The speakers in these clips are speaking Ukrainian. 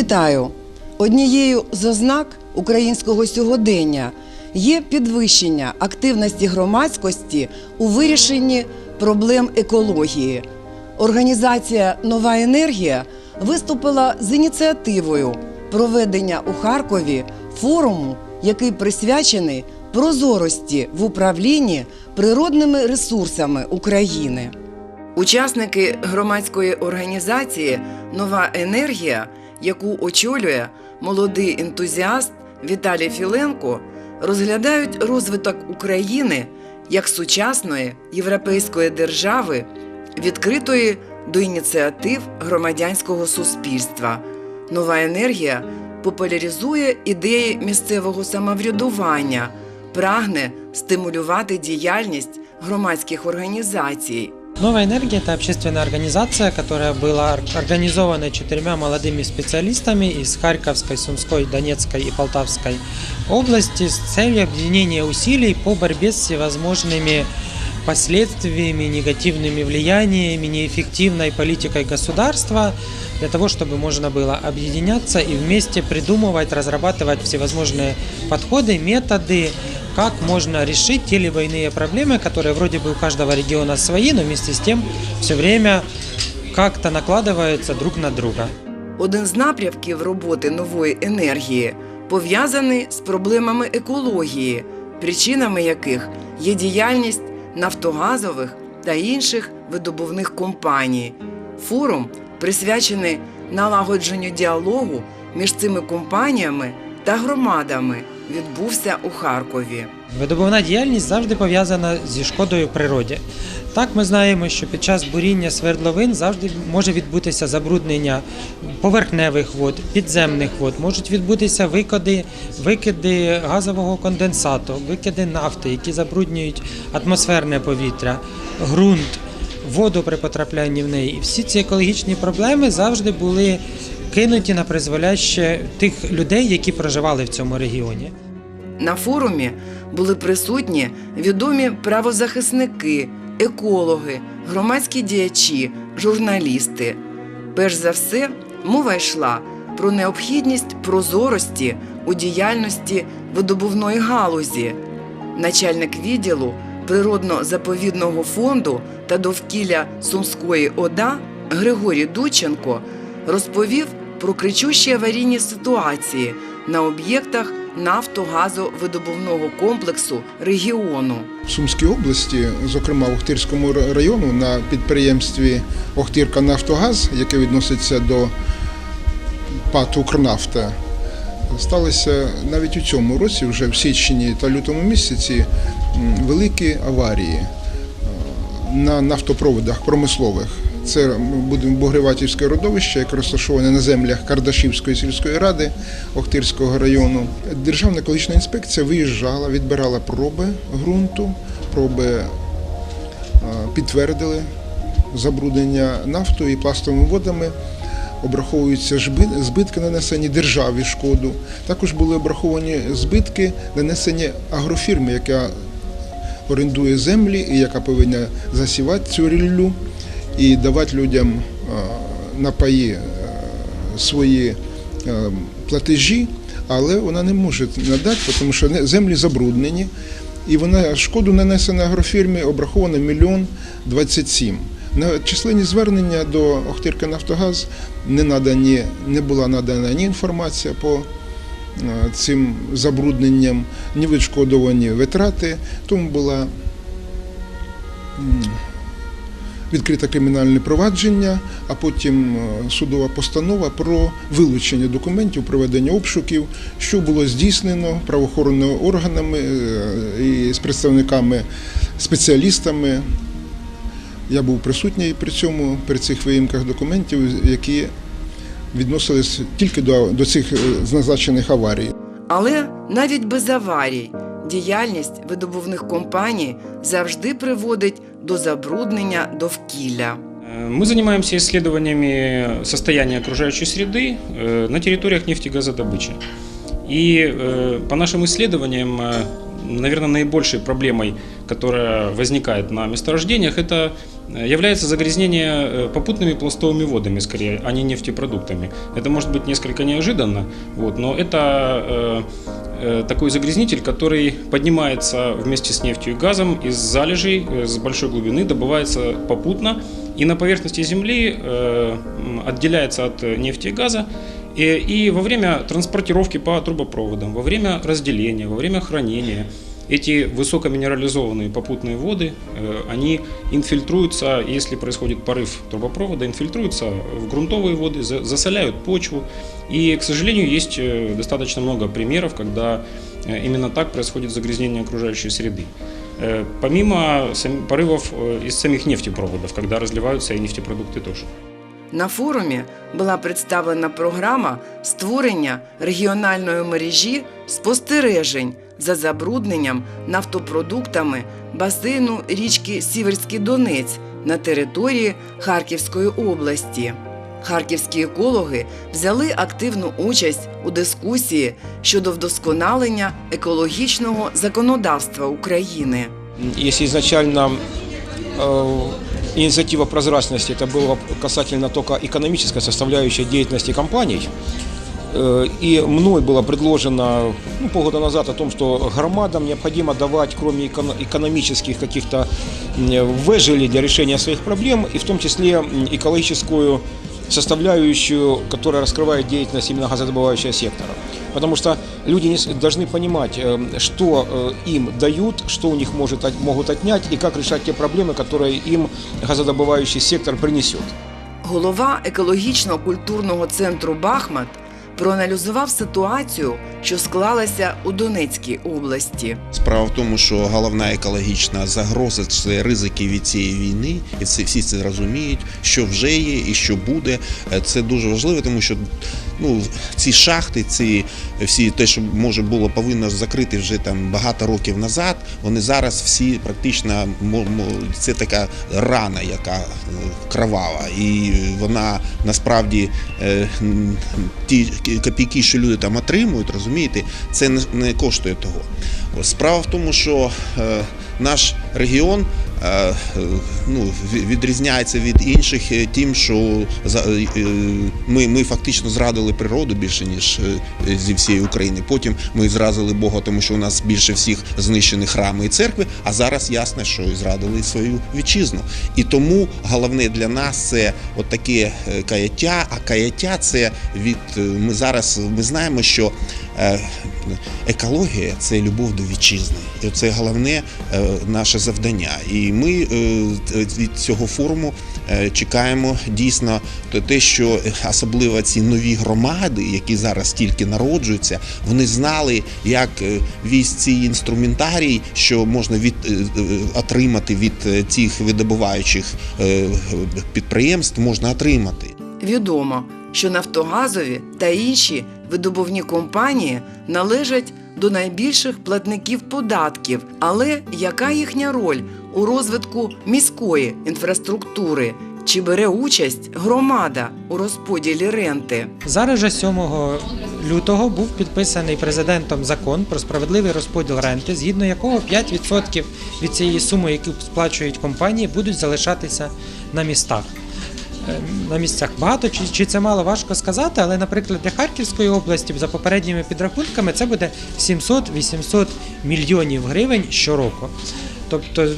Вітаю! Однією з ознак українського сьогодення є підвищення активності громадськості у вирішенні проблем екології. Організація Нова енергія виступила з ініціативою проведення у Харкові форуму, який присвячений прозорості в управлінні природними ресурсами України. Учасники громадської організації Нова енергія, яку очолює молодий ентузіаст Віталій Філенко, розглядають розвиток України як сучасної європейської держави, відкритої до ініціатив громадянського суспільства. Нова енергія популяризує ідеї місцевого самоврядування, прагне стимулювати діяльність громадських організацій. Новая энергия – это общественная организация, которая была ор- организована четырьмя молодыми специалистами из Харьковской, Сумской, Донецкой и Полтавской области с целью объединения усилий по борьбе с всевозможными последствиями, негативными влияниями, неэффективной политикой государства, для того, чтобы можно было объединяться и вместе придумывать, разрабатывать всевозможные подходы, методы, как можно решить те либо иные проблемы, которые вроде бы у каждого региона свои, но вместе с тем все время как-то накладываются друг на друга. Один з напрямків роботи нової енергії пов'язаний з проблемами екології, причинами яких є діяльність нафтогазових та інших видобувних компаній. Форум присвячений налагодженню діалогу між цими компаніями та громадами, відбувся у Харкові. Видобувна діяльність завжди пов'язана зі шкодою природі. Так ми знаємо, що під час буріння свердловин завжди може відбутися забруднення поверхневих вод, підземних вод, можуть відбутися викиди, викиди газового конденсату, викиди нафти, які забруднюють атмосферне повітря, ґрунт, воду при потраплянні в неї. І всі ці екологічні проблеми завжди були кинуті на призволяще тих людей, які проживали в цьому регіоні. На форумі були присутні відомі правозахисники, екологи, громадські діячі, журналісти. Перш за все, мова йшла про необхідність прозорості у діяльності видобувної галузі. Начальник відділу природно-заповідного фонду та довкілля Сумської ОДА Григорій Дученко розповів про кричущі аварійні ситуації на об'єктах нафтогазовидобувного комплексу регіону. В Сумській області, зокрема в Охтирському району, на підприємстві Охтирка Нафтогаз, яке відноситься до ПАТ «Укрнафта», сталося навіть у цьому році, вже в січні та лютому місяці, великі аварії е, на нафтопроводах промислових. Це Бугриватівське родовище, яке розташоване на землях Кардашівської сільської ради Охтирського району. Державна екологічна інспекція виїжджала, відбирала проби ґрунту, проби е, підтвердили забруднення нафтою і пластовими водами. Обраховуються збитки, нанесені державі шкоду. Також були обраховані збитки, нанесені агрофірмі, яка орендує землі і яка повинна засівати цю ріллю і давати людям е, на паї е, свої е, платежі, але вона не може надати, тому що землі забруднені, і вона шкоду нанесена агрофірмі обрахована мільйон 27. На численні звернення до Охтирка Нафтогаз не надані, не була надана ні інформація по е, цим забрудненням, ні відшкодовані витрати, тому була відкрите кримінальне провадження, а потім е, судова постанова про вилучення документів, проведення обшуків, що було здійснено правоохоронними органами е, і з представниками, спеціалістами. Я був присутній при цьому, при цих виїмках документів, які відносились тільки до, до цих е, назначених аварій. Але навіть без аварій діяльність видобувних компаній завжди приводить до забруднення довкілля. Мы занимаемся исследованиями состояния окружающей среды э, на территориях нефтегазодобычи. И э, по нашим исследованиям э, наверное, наибольшей проблемой, которая возникает на месторождениях, это э, является загрязнение э, попутными пластовыми водами, скорее, а не нефтепродуктами. Это может быть несколько неожиданно, вот, но это э, э, такой загрязнитель, который поднимается вместе с нефтью и газом из залежей э, с большой глубины, добывается попутно и на поверхности Земли э, м, отделяется от э, нефти и газа. И, и во время транспортировки по трубопроводам, во время разделения, во время хранения эти высокоминерализованные попутные воды, э, они инфильтруются, если происходит порыв трубопровода, инфильтруются в грунтовые воды, за- засоляют почву. И, к сожалению, есть э, достаточно много примеров, когда э, именно так происходит загрязнение окружающей среды. Э, Помимо сам- порывов э, из самих нефтепроводов, когда разливаются и нефтепродукты тоже. На форумі була представлена програма створення регіональної мережі спостережень за забрудненням нафтопродуктами басейну річки Сіверський Донець на території Харківської області. Харківські екологи взяли активну участь у дискусії щодо вдосконалення екологічного законодавства України. Если изначально э, инициатива прозрачности это было касательно только экономической составляющей деятельности компаний, э, и мной было предложено ну, полгода назад о том, что громадам необходимо давать, кроме эко- экономических каких-то м, выжили для решения своих проблем, и в том числе м, экологическую составляющую, которая раскрывает деятельность именно газодобывающего сектора. Потому что люди не с- должны понимать, э, что э, им дают, что у них может, от- могут отнять и как решать те проблемы, которые им газодобывающий сектор принесет. Голова екологічно-культурного центру Бахмат проаналізував ситуацію, що склалася у Донецькій області. Справа в тому, що головна екологічна загроза це ризики від цієї війни, і це всі це розуміють, що вже є і що буде. Е, Це дуже важливо, тому що ну ці шахти, ці всі те, що може було повинно закрити вже там багато років назад. Вони зараз всі практично це така рана, яка е, кровава, і вона насправді е, ті копійки, що люди там отримують, розумієте, це не, коштує того. Справа в тому, що е, наш регіон ну, відрізняється від інших е, тим, що е, е, ми, ми фактично зрадили природу більше, ніж е, зі всієї України. Потім ми зразили Бога, тому що у нас більше всіх знищені храми і церкви, а зараз ясно, що зрадили свою вітчизну. І тому головне для нас це от таке е, каяття, а каяття це від е, ми зараз ми знаємо, що е, екологія це любов до вітчизни. І це головне е, наше завдання. І ми е, від цього форуму е, чекаємо дійсно те, що е, особливо ці нові громади, які зараз тільки народжуються, вони знали, як е, весь цей інструментарій, що можна від е, е, отримати від е, цих видобуваючих е, підприємств, можна отримати. Відомо, що Нафтогазові та інші видобувні компанії належать до найбільших платників податків. Але яка їхня роль у розвитку міської інфраструктури? Чи бере участь громада у розподілі ренти? Зараз же 7 лютого був підписаний президентом закон про справедливий розподіл ренти, згідно якого 5% від цієї суми, яку сплачують компанії, будуть залишатися на містах. На місцях багато чи, чи це мало важко сказати, але, наприклад, для Харківської області, за попередніми підрахунками, це буде 700-800 мільйонів гривень щороку. Тобто, е,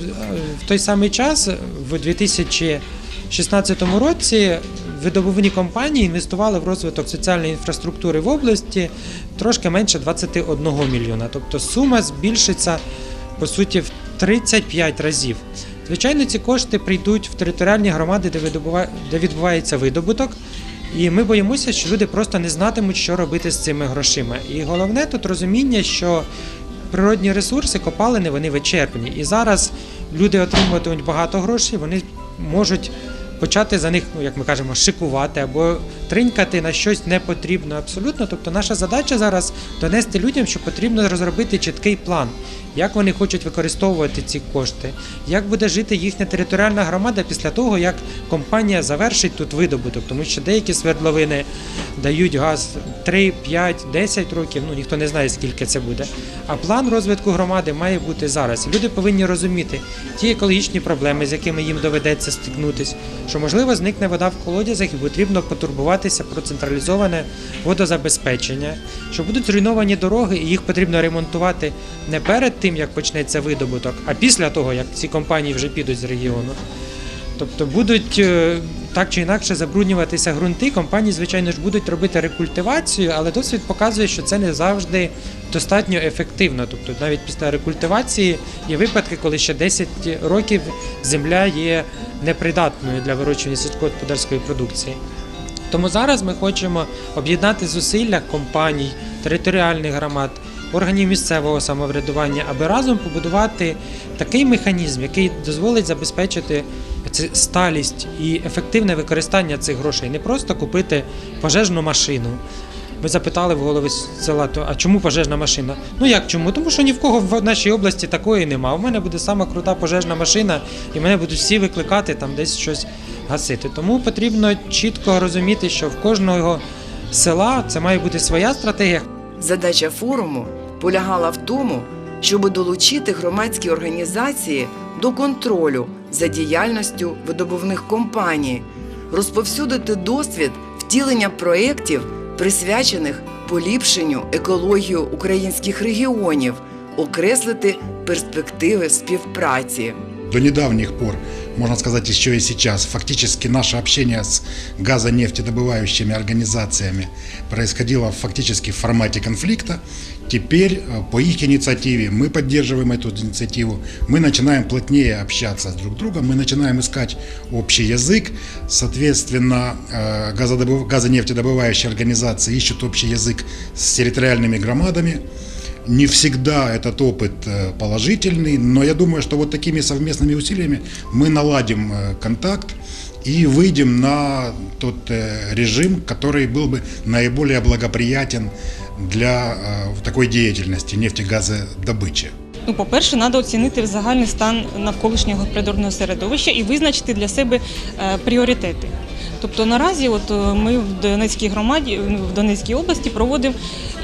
в той самий час, в 2016 році, видобувні компанії інвестували в розвиток соціальної інфраструктури в області трошки менше 21 мільйона. Тобто сума збільшиться по суті в 35 разів. Звичайно, ці кошти прийдуть в територіальні громади, де, де відбувається видобуток. І ми боїмося, що люди просто не знатимуть, що робити з цими грошима. І головне тут розуміння, що природні ресурси, копалини, вони вичерпні. І зараз люди отримуватимуть багато грошей, вони можуть почати за них, ну як ми кажемо, шикувати або тринькати на щось не потрібно абсолютно. Тобто наша задача зараз донести людям, що потрібно розробити чіткий план, як вони хочуть використовувати ці кошти, як буде жити їхня територіальна громада після того, як компанія завершить тут видобуток, тому що деякі свердловини дають газ 3, 5, 10 років, ну ніхто не знає, скільки це буде. А план розвитку громади має бути зараз. Люди повинні розуміти ті екологічні проблеми, з якими їм доведеться стикнутись, що можливо зникне вода в колодязях і потрібно потурбуватися про централізоване водозабезпечення, що будуть зруйновані дороги, і їх потрібно ремонтувати не перед тим, як почнеться видобуток, а після того, як ці компанії вже підуть з регіону. Тобто будуть е, так чи інакше забруднюватися ґрунти. Компанії, звичайно ж, будуть робити рекультивацію, але досвід показує, що це не завжди достатньо ефективно. Тобто навіть після рекультивації є випадки, коли ще 10 років земля є непридатною для вирощування сільськогосподарської продукції. Тому зараз ми хочемо об'єднати зусилля компаній, територіальних громад, органів місцевого самоврядування, аби разом побудувати такий механізм, який дозволить забезпечити сталість і ефективне використання цих грошей. Не просто купити пожежну машину. Ви запитали в голови села, то а чому пожежна машина? Ну як чому? Тому що ні в кого в нашій області такої нема. У мене буде сама крута пожежна машина, і мене будуть всі викликати там десь щось гасити. Тому потрібно чітко розуміти, що в кожного села це має бути своя стратегія. Задача форуму полягала в тому, щоб долучити громадські організації до контролю за діяльністю видобувних компаній, розповсюдити досвід втілення проєктів, присвячених поліпшенню екології українських регіонів, окреслити перспективи співпраці. До недавних пор, можно сказать, еще и сейчас, фактически наше общение с газонефтедобывающими организациями происходило фактически в формате конфликта. Теперь э, по их инициативе мы поддерживаем эту инициативу, мы начинаем плотнее общаться с друг другом, мы начинаем искать общий язык, соответственно, э, газонефтедобывающие организации ищут общий язык с территориальными громадами, не всегда этот опыт э, положительный, но я думаю, что вот такими совместными усилиями мы наладим э, контакт и выйдем на тот э, режим, который был бы наиболее благоприятен для э, такой деятельности нефтегазодобычи. Ну, по-перше, треба оцінити загальний стан навколишнього природного середовища і визначити для себе е, пріоритети. Тобто наразі, от е, ми в Донецькій громаді, в Донецькій області проводимо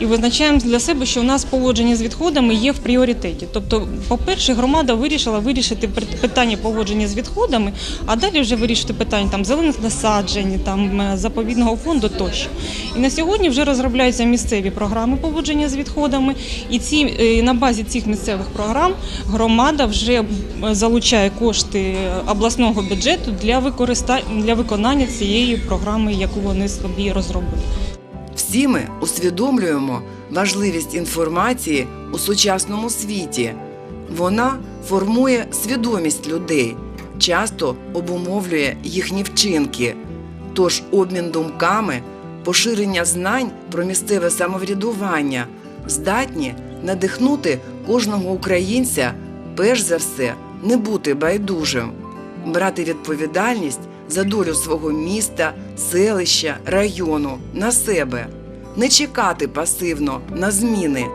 і визначаємо для себе, що у нас поводження з відходами є в пріоритеті. Тобто, по-перше, громада вирішила вирішити питання поводження з відходами, а далі вже вирішити питання там зелених насаджень, там е, заповідного фонду тощо. І на сьогодні вже розробляються місцеві програми поводження з відходами, і ці е, на базі цих місцевих програм громада вже залучає кошти обласного бюджету для використання для виконання цієї програми, яку вони собі розробили. Всі ми усвідомлюємо важливість інформації у сучасному світі. Вона формує свідомість людей, часто обумовлює їхні вчинки. Тож обмін думками, поширення знань про місцеве самоврядування здатні надихнути кожного українця, перш за все, не бути байдужим, брати відповідальність за долю свого міста, селища, району на себе, не чекати пасивно на зміни,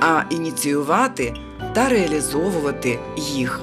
а ініціювати та реалізовувати їх.